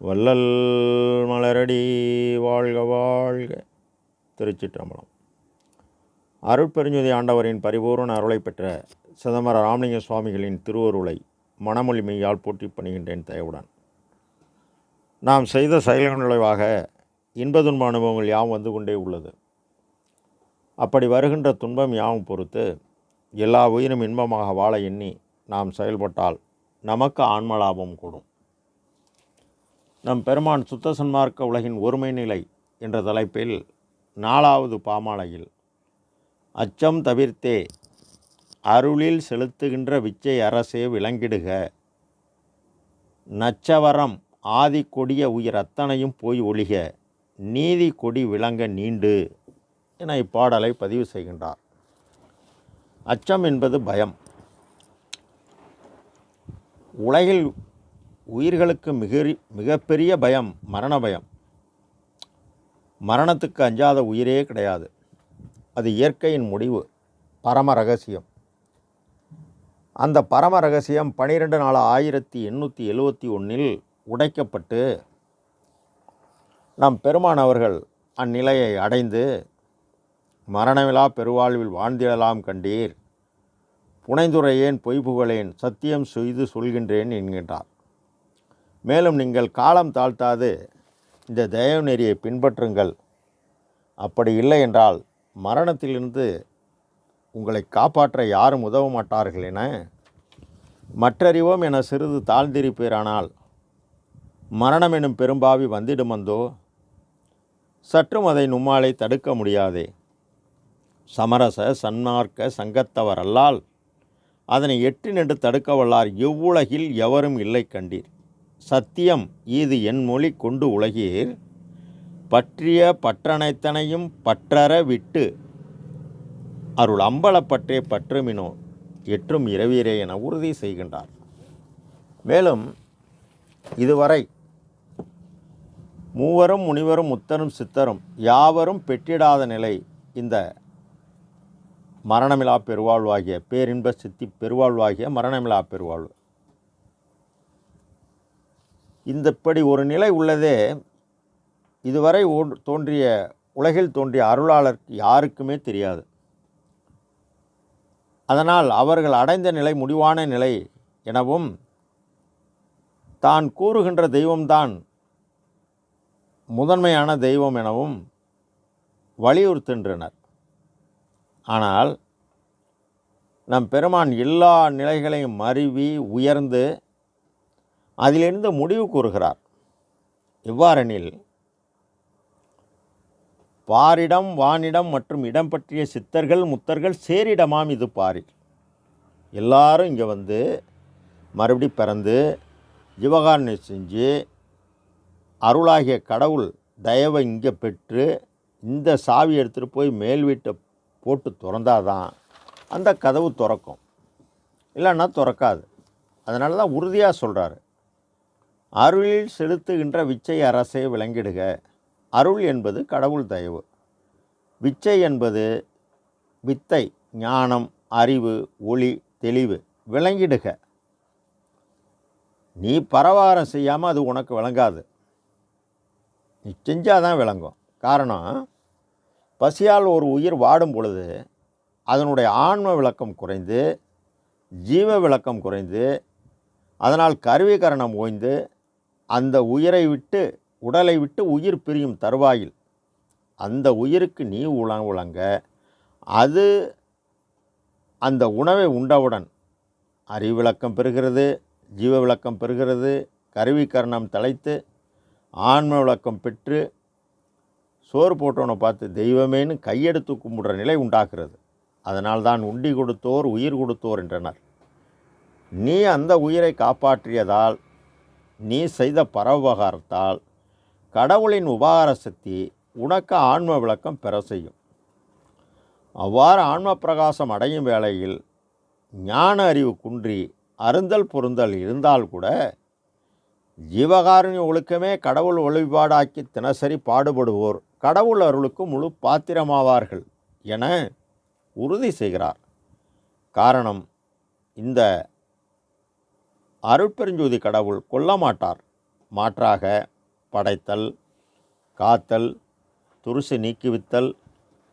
வள்ளல் மலரடி வாழ்க வாழ்க. திருச்சிற்றம்பலம். அருட்பெருஞ்சுதி ஆண்டவரின் பரிபூரண அருளை பெற்ற சிதம்பர ராமலிங்க சுவாமிகளின் திருவருளை மனமொழிமையால் போட்டி போற்றி பணிகின்றேன் தயவுடன். நாம் செய்த செயல்கள் விளைவாக இன்ப துன்ப அனுபவங்கள் யாவும் வந்து கொண்டே உள்ளது. அப்படி வருகின்ற துன்பம் யாவும் பொறுத்து எல்லா உயிரும் இன்பமாக வாழ எண்ணி நாம் செயல்பட்டால் நமக்கு ஆன்மலாபம் கூடும். நம் பெருமான் சுத்த சன்மார்க்க உலகின் ஒருமை நிலை என்ற தலைப்பில் நாலாவது பாமாலையில் அச்சம் தவிர்த்தே அருளில் செலுத்துகின்ற விச்சை அரசே விளங்கிடுக. நச்சவரம் ஆதி கொடிய உயிர் அத்தனையும் போய் ஒழிக. நீதி கொடி விளங்க நீண்டு என இப்பாடலை பதிவு செய்கின்றார். அச்சம் என்பது பயம். உலகில் உயிர்களுக்கு மிக மிகப்பெரிய பயம் மரண பயம். மரணத்துக்கு அஞ்சாத உயிரே கிடையாது. அது இயற்கையின் முடிவு பரம ரகசியம். அந்த பரம ரகசியம் பனிரெண்டு நாலு ஆயிரத்தி எண்ணூற்றி எழுவத்தி ஒன்றில் உடைக்கப்பட்டு நம் பெருமான் அவர்கள் அந்நிலையை அடைந்து மரணமிலா பெருவாழ்வில் வாழ்ந்திடலாம் கண்டீர். புனைந்துரையேன் பொய்புகளேன் சத்தியம் செய்து சொல்கின்றேன் என்கின்றார். மேலும் நீங்கள் காலம் தாழ்த்தாது. இந்த தயவு நெறியை பின்பற்றுங்கள். அப்படி இல்லை என்றால் மரணத்திலிருந்து உங்களை காப்பாற்ற யாரும் உதவ மாட்டார்கள் என மற்றறிவோம் என சிறிது தாழ்ந்திருப்பீரானால் மரணம் எனும் பெரும்பாவி வந்திடுமந்தோ? சற்றும் அதை நும்மாலை தடுக்க முடியாதே. சமரச சன்மார்க்க சங்கத்தவர் அல்லால் அதனை எட்டு நின்று தடுக்க வல்லார் எவ்வுலகில் எவரும் இல்லை கண்டீர். சத்தியம் இது என் மொழி கொண்டு உலகீர். பற்றிய பற்றனைத்தனையும் பற்றற விட்டு அருள் அம்பலப்பற்றே பற்றுமினோ எற்றும் இரவீரே என உறுதி செய்கின்றார். மேலும் இதுவரை மூவரும் முனிவரும் முத்தரும் சித்தரும் யாவரும் பெற்றிடாத நிலை இந்த மரணமிலா பெருவாழ்வாகிய பேரின்ப சித்தி பெருவாழ்வாகிய மரணமிலா பெருவாழ்வு. இந்தப்படி ஒரு நிலை உள்ளதே இதுவரை ஓ- தோன்றிய உலகில் தோன்றிய அருளாளருக்கு யாருக்குமே தெரியாது. அதனால் அவர்கள் அடைந்த நிலை முடிவான நிலை எனவும் தான் கூறுகின்ற தெய்வம்தான் முதன்மையான தெய்வம் எனவும் வலியுறுத்துகின்றனர். ஆனால் நம் பெருமான் எல்லா நிலைகளையும் மருவி உயர்ந்து அதிலிருந்து முடிவு கூறுகிறார். எவ்வாறெனில் பாரிடம் வானிடம் மற்றும் இடம் பற்றிய சித்தர்கள் முத்தர்கள் சேரிடமாம் இது பாரில். எல்லாரும் இங்கே வந்து மறுபடி பிறந்து ஜீவகாருண்யம் செஞ்சு அருளாகிய கடவுள் தயவை இங்கே பெற்று இந்த சாவி எடுத்துகிட்டு போய் மேல் வீட்டை போட்டு திறந்தாதான் அந்த கதவு திறக்கும். இல்லைன்னா திறக்காது. அதனால தான் உறுதியாக சொல்கிறாரு அருளில் செலுத்துகின்ற விச்சை அரசே விளங்கிடுக. அருள் என்பது கடவுள் தயவு. விச்சை என்பது வித்தை ஞானம் அறிவு ஒளி தெளிவு விளங்கிடுக. நீ பரவாரம் செய்யாமல் அது உனக்கு விளங்காது. நீ செஞ்சால் தான் விளங்கும். காரணம் பசியால் ஒரு உயிர் வாடும் பொழுது அதனுடைய ஆன்ம விளக்கம் குறைந்து ஜீவ விளக்கம் குறைந்து அதனால் கருவி கரணம் ஓய்ந்து அந்த உயிரை விட்டு உடலை விட்டு உயிர் பிரியும் தருவாயில். அந்த உயிருக்கு நீ உல உலங்க. அது அந்த உணவை உண்டவுடன் அறிவிளக்கம் பெறுகிறது ஜீவ விளக்கம் பெறுகிறது கருவி கரணம் தலைத்து ஆன்ம விளக்கம் பெற்று சோறு போட்டவனை பார்த்து தெய்வமேன்னு கையெடுத்து கும்பிடுற நிலை உண்டாகிறது. அதனால்தான் உண்டி கொடுத்தோர் உயிர் கொடுத்தோர் என்றனர். நீ அந்த உயிரை காப்பாற்றியதால் நீ செய்த பரவுபகாரத்தால் கடவுளின் உபகார சக்தி உனக்கு ஆன்ம விளக்கம் பெற செய்யும். அவ்வாறு ஆன்ம பிரகாசம் அடையும் வேளையில் ஞான அறிவு குன்றி அருந்தல் பொருந்தல் இருந்தால் கூட ஜீவகாருண்ய ஒழுக்கமே கடவுள் வழிபாடாக்கி தினசரி பாடுபடுவோர் கடவுள் அருளுக்கு முழு பாத்திரமாவார்கள் என உறுதி செய்கிறார். காரணம் இந்த அருட்பெருஞ்சோதி கடவுள் கொல்ல மாட்டார் மாற்றாக படைத்தல் காத்தல் துருசு நீக்குவித்தல்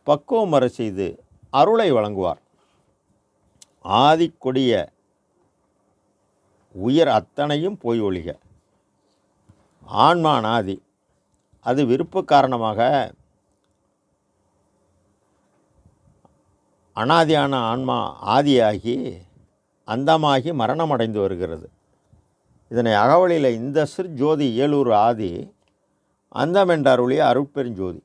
பக்குவம் வர செய்து அருளை வழங்குவார். ஆதிக்கொடிய உயர் அத்தனையும் போய் ஒழிக. ஆன்மா அனாதி அது விருப்ப காரணமாக அனாதியான ஆன்மா ஆதியாகி அந்தமாகி மரணமடைந்து வருகிறது. இதனை அகவலியில் இந்த சிறு ஜோதி ஏலூர் ஆதி அந்தமென்றருளிய அருட்பெருஞ்சோதி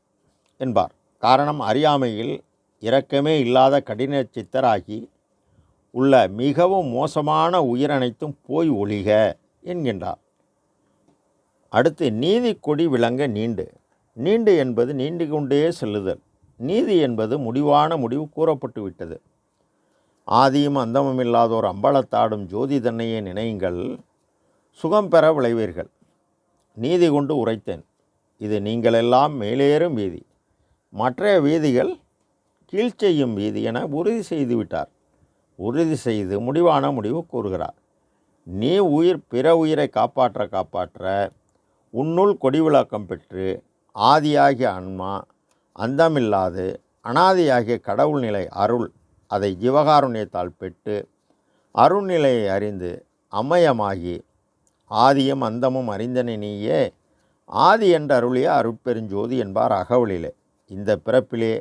என்பார். காரணம் அறியாமையில் இரக்கமே இல்லாத கடின சித்தராகி உள்ள மிகவும் மோசமான உயிரனைத்தும் போய் ஒழிக என்கின்றார். அடுத்து நீதி கொடி விளங்க நீண்டு. நீண்டு என்பது நீண்டு கொண்டே செல்லுதல். நீதி என்பது முடிவான முடிவு கூறப்பட்டு விட்டது. ஆதியும் அந்தமும் இல்லாதோர் அம்பலத்தாடும் ஜோதி தன்னையே நினையுங்கள். சுகம் பெற விளைவீர்கள். நீதி கொண்டு உரைத்தேன். இது நீங்களெல்லாம் மேலேறும் வீதி. மற்ற வீதிகள் கீழ்ச்செய்யும் வீதி என உறுதி செய்து விட்டார். உறுதி செய்து முடிவான முடிவு கூறுகிறார். நீ உயிர் பிற உயிரை காப்பாற்ற காப்பாற்ற உன்னுள் கொடிவிளக்கம் பெற்று ஆதியாகிய அன்மா அந்தமில்லாது அனாதியாகிய கடவுள் நிலை அருள் அதை ஜீவகாருண்யத்தால் பெற்று அருள்நிலையை அறிந்து அமயமாகி ஆதியும் அந்தமும் அறிந்தனை நீயே. ஆதி என்ற அருளிய அருட்பெருஞ்சோதி என்பார் அகவலிலே. இந்த பிறப்பிலே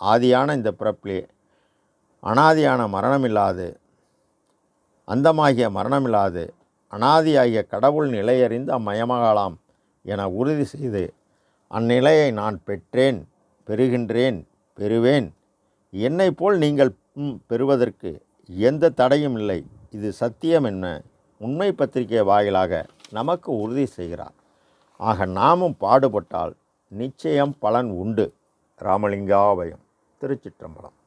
ஆதியான இந்த பிறப்பிலே அனாதியான மரணமில்லாது அந்தமாகிய மரணமில்லாது அனாதியாகிய கடவுள் நிலையறிந்து அம்மயமாகலாம் என உறுதி செய்து அந்நிலையை நான் பெற்றேன் பெறுகின்றேன் பெறுவேன். என்னைப் போல் நீங்கள் பெறுவதற்கு எந்த தடையும் இல்லை. இது சத்தியம் என்ன? உண்மை பத்திரிகை வாயிலாக நமக்கு உறுதி செய்கிறார். ஆக நாமும் பாடுபட்டால் நிச்சயம் பலன் உண்டு. ராமலிங்காபயம் திருச்சிற்றம்பலம்.